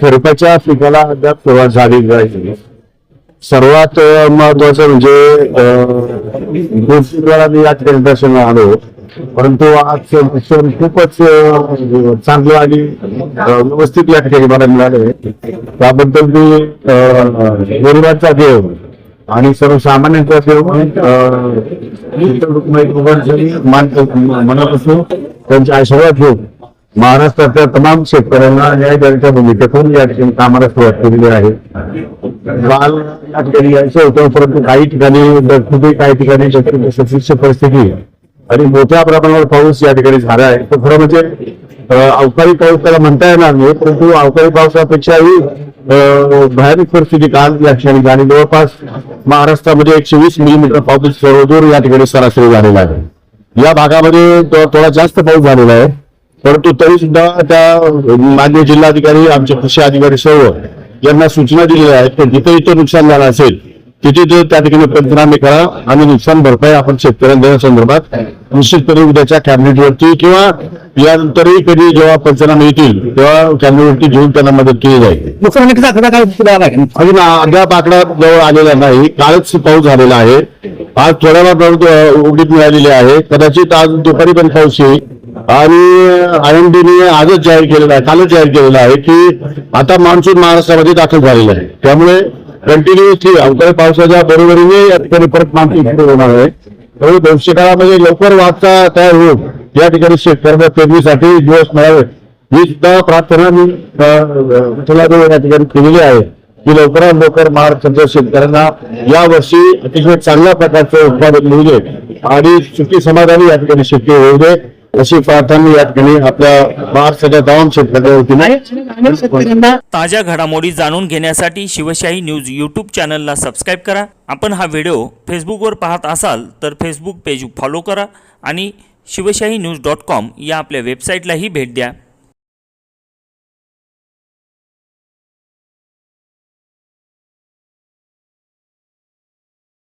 खरीपाच्या पिकाला अद्याप सुरुवात झाली नाही. सर्वात महत्वाचं म्हणजे मी या दर्शनाला आलो. परंतु आज दर्शन खूपच चांगलं आणि व्यवस्थित या ठिकाणी मला मिळाले. त्याबद्दल मी गरिबांचा देव आणि सर्वसामान्यांचा देव मनापासून मान त्यांचे आशीर्वाद घेऊन महाराष्ट्रातल्या तमाम शेतकऱ्यांना न्याय देण्याच्या भूमिकेतून या ठिकाणी कामाला सुरुवात केलेली आहे. काल या ठिकाणी यायचं होतं परंतु काही ठिकाणी कुठे काही ठिकाणी सदृश्य परिस्थिती आणि मोठ्या प्रमाणावर पाऊस या ठिकाणी झाला आहे. तर खरं म्हणजे अवकाळी पाऊस त्याला म्हणता येणार नाही परंतु अवकाळी पावसापेक्षाही भयानक परिस्थिती काल या ठिकाणी झाली. जवळपास महाराष्ट्रामध्ये एकशे वीस मिलीमीटर पाऊस सर्वदूर या ठिकाणी सरासरी झालेला आहे. या भागामध्ये थोडा जास्त पाऊस झालेला आहे. परंतु तरी सुद्धा त्या मान्य जिल्हाधिकारी आमचे कृषी अधिकारी सर्व यांना सूचना दिलेल्या आहेत की जिथे इथे नुकसान झालं असेल तिथे ते त्या ठिकाणी पंचनामे करा आणि नुकसान भरपाई आपण शेतकऱ्यांना देण्यासंदर्भात निश्चितपणे उद्याच्या कॅबिनेटवरती किंवा यानंतरही कधी जेव्हा पंचनामे येतील तेव्हा कॅबिनेटवरती घेऊन त्यांना मदत केली जाईल. आकडा काय? अजून अद्याप आकडा जवळ आलेला नाही कालच पाऊस झालेला आहे. आज थोड्या वेळात उघडीत मिळालेली आहे. कदाचित आज दुपारी पण पाऊस येईल. आणि आयएमडीने आजच जाहीर केलेला आहे कालच जाहीर केलेला आहे की आता मान्सून महाराष्ट्रामध्ये दाखल झालेला आहे. त्यामुळे कंटिन्युअसली अवकाळी पावसाच्या बरोबरीने या ठिकाणी परत मान्सून सुरू होणार आहे. त्यामुळे भविष्य काळामध्ये लवकर वाचा तयार होऊन या ठिकाणी शेतकऱ्यांना पेरणीसाठी दिवस मिळावे ही सुद्धा प्रार्थना मी या ठिकाणी केलेली आहे की लवकरात लवकर महाराष्ट्राच्या शेतकऱ्यांना या वर्षी अतिशय चांगल्या प्रकारचं उत्पादन मिळू दे आणि सुखी समाधानी या ठिकाणी शेती होऊ दे. अशी प्रार्थना या ठिकाणी आपल्या महाराष्ट्राच्या तमाम शेतकऱ्यांच्या वतीने ताज्या घडामोडी जाणून घेण्यासाठी शिवशाही न्यूज यूट्यूब चॅनलला सबस्क्राईब करा. आपण हा व्हिडिओ फेसबुकवर पाहत असाल तर फेसबुक पेज फॉलो करा आणि शिवशाही न्यूज डॉट कॉम या आपल्या वेबसाईटलाही भेट द्या.